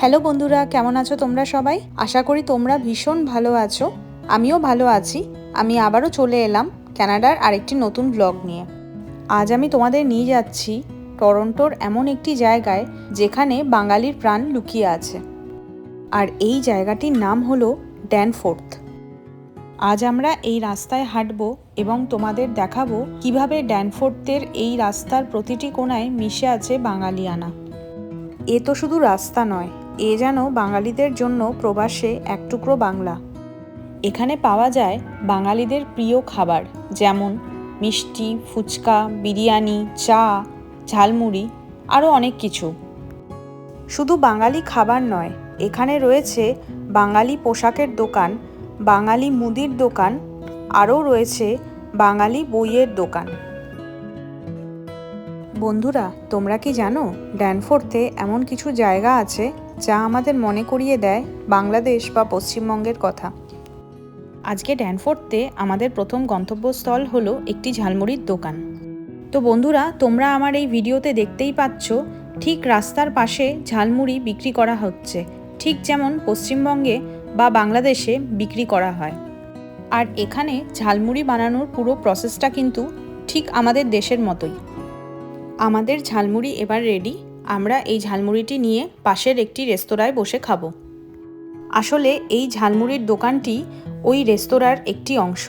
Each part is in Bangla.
হ্যালো বন্ধুরা, কেমন আছো তোমরা সবাই? আশা করি তোমরা ভীষণ ভালো আছো। আমিও ভালো আছি। আমি আবারও চলে এলাম কানাডার আরেকটি নতুন ব্লগ নিয়ে। আজ আমি তোমাদের নিয়ে যাচ্ছি টরন্টোর এমন একটি জায়গায় যেখানে বাঙালির প্রাণ লুকিয়ে আছে। আর এই জায়গাটির নাম হলো ড্যানফোর্থ। আজ আমরা এই রাস্তায় হাঁটবো এবং তোমাদের দেখাবো কীভাবে ড্যানফোর্থের এই রাস্তার প্রতিটি কোণায় মিশে আছে বাঙালিয়ানা। এ তো শুধু রাস্তা নয় এ যেন বাঙালিদের জন্য প্রবাসে এক টুকরো বাংলা। এখানে পাওয়া যায় বাঙালিদের প্রিয় খাবার, যেমন মিষ্টি, ফুচকা, বিরিয়ানি, চা, ঝালমুড়ি, আরও অনেক কিছু। শুধু বাঙালি খাবার নয়, এখানে রয়েছে বাঙালি পোশাকের দোকান, বাঙালি মুদির দোকান, আরও রয়েছে বাঙালি বইয়ের দোকান। বন্ধুরা, তোমরা কি জানো, ড্যানফোর্থে এমন কিছু জায়গা আছে যা আমাদের মনে করিয়ে দেয় বাংলাদেশ বা পশ্চিমবঙ্গের কথা। আজকে ড্যানফোর্থে আমাদের প্রথম গন্তব্যস্থল হলো একটি ঝালমুড়ির দোকান। তো বন্ধুরা, তোমরা আমার এই ভিডিওতে দেখতেই পাচ্ছ, ঠিক রাস্তার পাশে ঝালমুড়ি বিক্রি করা হচ্ছে। ঠিক যেমন পশ্চিমবঙ্গে বা বাংলাদেশে বিক্রি করা হয়। আর এখানে ঝালমুড়ি বানানোর পুরো প্রসেসটা কিন্তু ঠিক আমাদের দেশের মতোই। আমাদের ঝালমুড়ি এবার রেডি আমরা এই ঝালমুড়িটি নিয়ে পাশের একটি রেস্তোরাঁয় বসে খাব। আসলে এই ঝালমুড়ির দোকানটি ওই রেস্তোরাঁর একটি অংশ।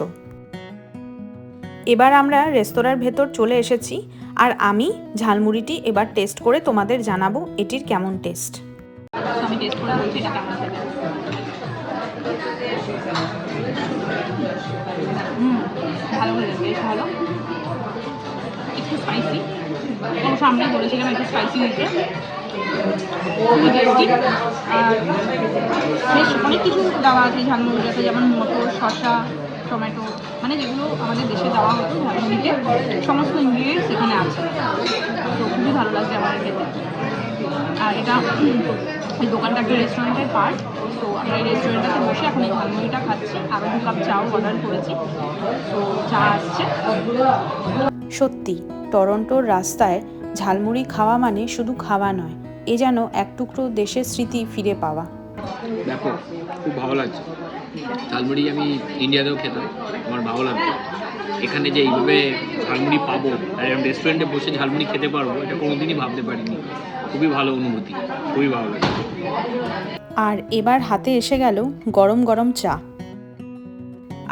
এবার আমরা রেস্তোরাঁর ভেতর চলে এসেছি আর আমি ঝালমুড়িটি এবার টেস্ট করে তোমাদের জানাব এটির কেমন টেস্ট। ভালো একটু স্পাইসি অবশ্য আমি বলেছিলাম একটু স্পাইসি হয়েছে। খুবই টেস্টি আর বেশ অনেক কিছু দেওয়া আছে ঝালমুড়িটাতে যেমন মটর, শসা, টমেটো মানে যেগুলো আমাদের দেশে দেওয়া হতো ঝালমুড়িতে, সমস্ত ইনগ্রিডিয়েন্টস এখানে আছে। তো খুবই ভালো লাগছে আমার খেতে। আর এটা এই দোকানটা একটা রেস্টুরেন্টের পার্ট তো আমরা এই রেস্টুরেন্টটাতে বসে এখন এই ঝালমুড়িটা খাচ্ছি। আরও দু কাপ চাও অর্ডার করেছি। তো চা আসছে। সত্যি টরন্টোর রাস্তায় ঝালমুড়ি খাওয়া মানে শুধু খাওয়া নয় এ যেন এক টুকরো দেশের স্মৃতি ফিরে পাওয়া। দেখো খুব ভালো লাগছে। ঝালমুড়ি আমি ইন্ডিয়াতেও খেতাম আমার ভালো লাগতো এখানে যে এইভাবে ঝালমুড়ি পাবো আর এরকম রেস্টুরেন্টে বসে ঝালমুড়ি খেতে পারব এটা কোনোদিনই ভাবতে পারিনি। খুবই ভালো অনুভূতি খুবই ভালো লাগছে। আর এবার হাতে এসে গেল গরম গরম চা।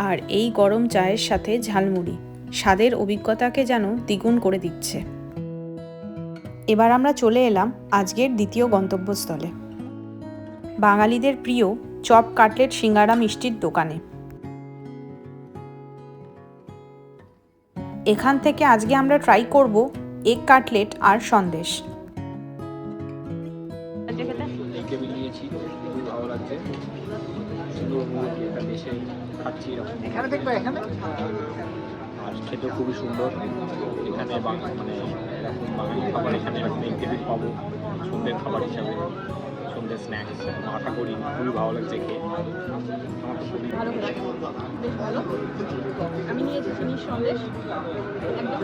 আর এই গরম চায়ের সাথে ঝালমুড়ি। স্বাদের অভিজ্ঞতাকে যেন দ্বিগুণ করে দিচ্ছে। এবার আমরা চলে এলাম আজকের দ্বিতীয় গন্তব্যস্থলে। বাঙালিদের প্রিয় চপ কাটলেট সিঙ্গারা মিষ্টির দোকানে। এখান থেকে আজকে আমরা ট্রাই করব এগ কাটলেট আর সন্দেশ। এখানে দেখবে এখানে? আর খেতেও খুবই সুন্দর। এখানে মানে বাঙালি খাবার এখানে এরকম এই পাবো সন্ধ্যের খাবার হিসাবে। সন্ধ্যের স্ন্যাক্স আশা করি খুবই ভালো লাগছে খেয়ে। ভালো ভালো। আমি নিয়েছি চিনির সন্দেশ। একদম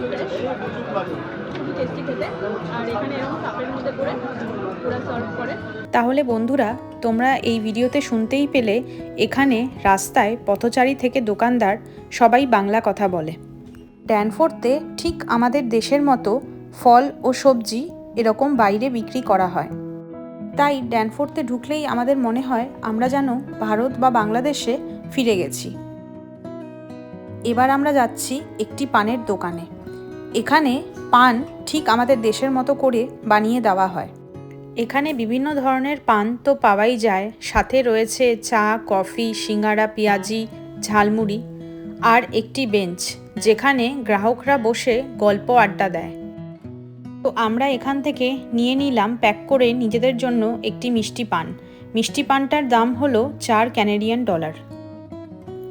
খেতে। আর এখানে এরকম কাপের মধ্যে করে করে। তাহলে বন্ধুরা, তোমরা এই ভিডিওতে শুনতেই পেলে, এখানে রাস্তায় পথচারী থেকে দোকানদার সবাই বাংলা কথা বলে। ড্যানফোর্থে ঠিক আমাদের দেশের মতো ফল ও সবজি এরকম বাইরে বিক্রি করা হয়। তাই ড্যানফোর্থে ঢুকলেই আমাদের মনে হয়, আমরা যেন ভারত বা বাংলাদেশে ফিরে গেছি। এবার আমরা যাচ্ছি একটি পানের দোকানে। এখানে পান ঠিক আমাদের দেশের মতো করে বানিয়ে দেওয়া হয়। এখানে বিভিন্ন ধরনের পান তো পাওয়াই যায়। সাথে রয়েছে চা, কফি, সিঙ্গারা, পেঁয়াজি, ঝালমুড়ি আর একটি বেঞ্চ, যেখানে গ্রাহকরা বসে গল্প আড্ডা দেয়। তো আমরা এখান থেকে নিয়ে নিলাম প্যাক করে নিজেদের জন্য একটি মিষ্টি পান। মিষ্টি পানটার দাম হলো চার ক্যানেডিয়ান ডলার।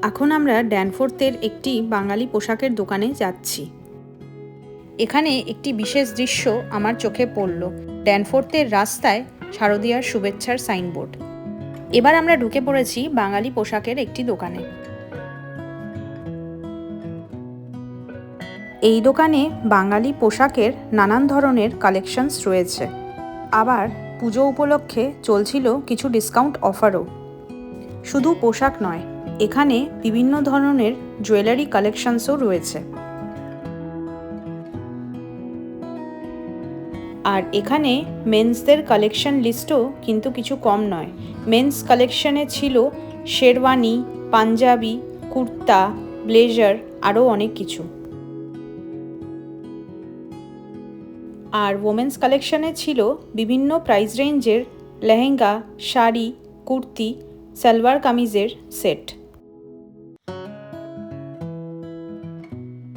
এখন আমরা ড্যানফোর্থের একটি বাঙালি পোশাকের দোকানে যাচ্ছি। এখানে একটি বিশেষ দৃশ্য আমার চোখে পড়ল ড্যানফোর্থের রাস্তায় শারদীয়ার শুভেচ্ছার সাইনবোর্ড। এবার আমরা ঢুকে পড়েছি বাঙালি পোশাকের একটি দোকানে। এই দোকানে বাঙালি পোশাকের নানান ধরনের কালেকশনস রয়েছে। আবার পুজো উপলক্ষে চলছিল কিছু ডিসকাউন্ট অফারও। শুধু পোশাক নয়, এখানে বিভিন্ন ধরনের জুয়েলারি কালেকশনসও রয়েছে। আর এখানে মেন্সদের কালেকশন লিস্টও কিন্তু কিছু কম নয়। মেন্স কালেকশনে ছিল শেরওয়ানি, পাঞ্জাবি, কুর্তা, ব্লেজার, আরও অনেক কিছু। আর ওমেন্স কালেকশনে ছিল বিভিন্ন প্রাইস রেঞ্জের লেহেঙ্গা, শাড়ি, কুর্তি, সালোয়ার কামিজের সেট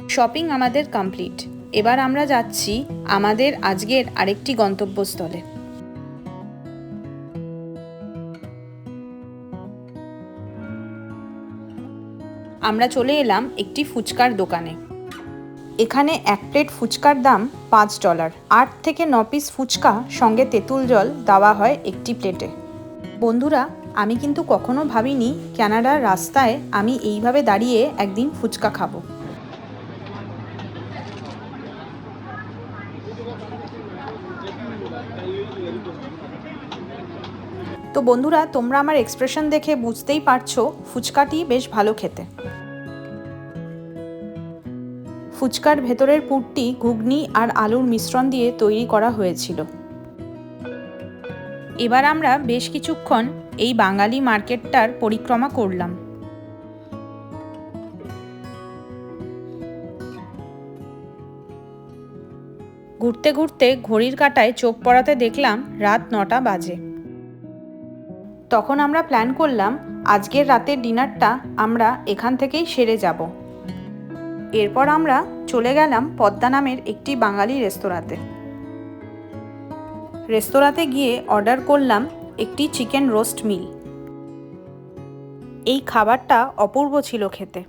শপিং আমাদের কমপ্লিট এবার আমরা যাচ্ছি আমাদের আজকের আরেকটি গন্তব্যস্থলে। আমরা চলে এলাম একটি ফুচকার দোকানে। এখানে এক প্লেট ফুচকার দাম পাঁচ ডলার। আট থেকে ন পিস ফুচকা সঙ্গে তেঁতুল জল দেওয়া হয় একটি প্লেটে। বন্ধুরা, আমি কিন্তু কখনো ভাবিনি ক্যানাডার রাস্তায় আমি এইভাবে দাঁড়িয়ে একদিন ফুচকা খাব। তো বন্ধুরা, তোমরা আমার এক্সপ্রেশন দেখে বুঝতেই পারছ, ফুচকাটি বেশ ভালো খেতে। ফুচকার ভেতরের পুরটি ঘুগনি আর আলুর মিশ্রণ দিয়ে তৈরি করা হয়েছিল। এবার আমরা বেশ কিছুক্ষণ এই বাঙালি মার্কেটটার পরিক্রমা করলাম। ঘুরতে ঘুরতে ঘড়ির কাঁটায় চোখ পড়াতে দেখলাম রাত নটা বাজে। তখন আমরা প্ল্যান করলাম আজকের রাতের ডিনারটা আমরা এখান থেকেই সেরে যাব। এরপর আমরা চলে গেলাম পদ্মা নামের একটি বাঙালি রেস্তোরাঁতে। রেস্তোরাঁতে গিয়ে অর্ডার করলাম একটি চিকেন রোস্ট মিল এই খাবারটা অপূর্ব ছিল খেতে।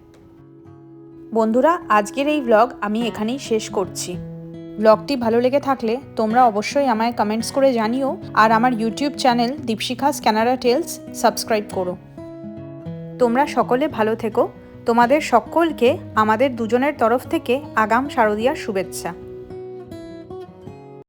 বন্ধুরা, আজকের এই ব্লগ আমি এখানেই শেষ করছি। ব্লগটি ভালো লেগে থাকলে তোমরা অবশ্যই আমায় কমেন্টস করে জানিও আর আমার YouTube channel Dipshikha's Canada tales subscribe করো। তোমরা সকলে ভালো থেকো। তোমাদের সকলকে আমাদের দুজনের তরফ থেকে আগাম শারদীয়ার শুভেচ্ছা।